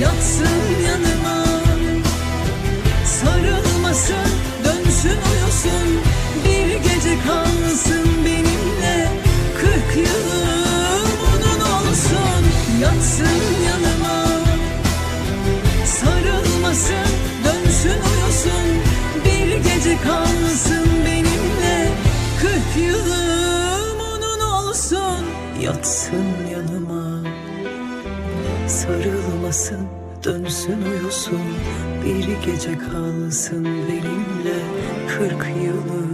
yatsın yanıma. Sarılmasın dönsün uyusun. Bir gece kalsın benimle. Kırk yılım onun olsun. Yatsın yanıma. Sarılmasın dönsün uyusun. Bir gece kalsın benimle. Kırk yılım onun olsun. Yatsın yanıma Sarılmasın, dönsün uyusun. Bir gece kalsın benimle Kırk yılım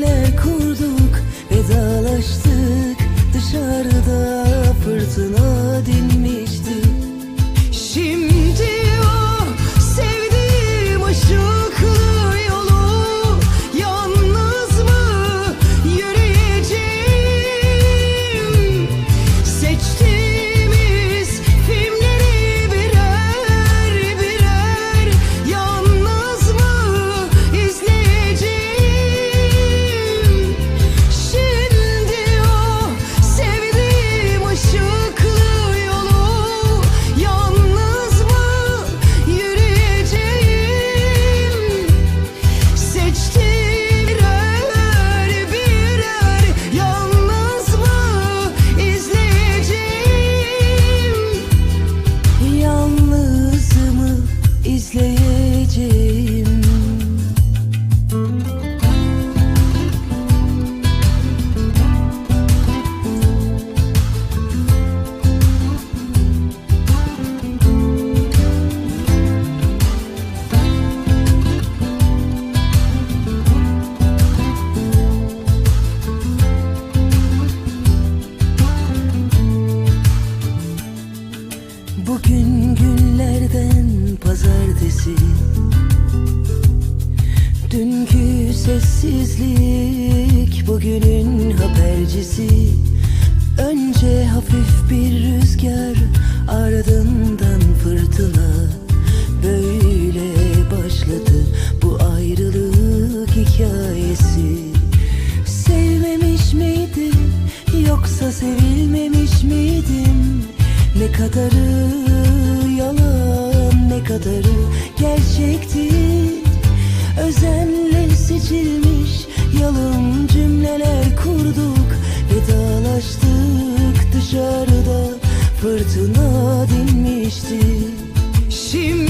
cümleler kurduk Vedalaştık. Dışarıda fırtına izleyin. Sessizlik bugünün habercisi. Önce hafif bir rüzgar ardından fırtına. Böyle başladı bu ayrılık hikayesi. Sevmemiş miydim yoksa sevilmemiş miydim? Ne kadarı yalan ne kadarı yalın cümleler kurduk Vedalaştık dışarıda. Fırtına dinmişti. Şimdi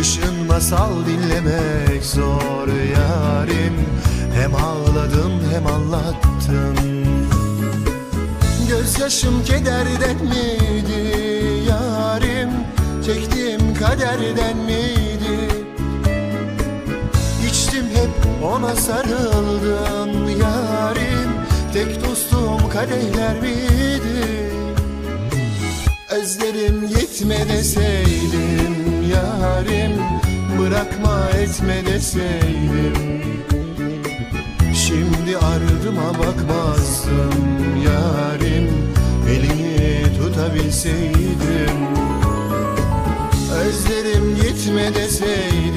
Kışın masal dinlemek zor yarim. Hem ağladım hem anlattım Gözyaşım kederden miydi yarim? Çektiğim kaderden miydi? İçtim hep ona sarıldım yarim. Tek dostum kadehler miydi? Özlerim yetme deseydim yarim Bırakma etme deseydim. Şimdi ardıma bakmazdım yarim Elini tutabilseydim. Özlerim gitme deseydim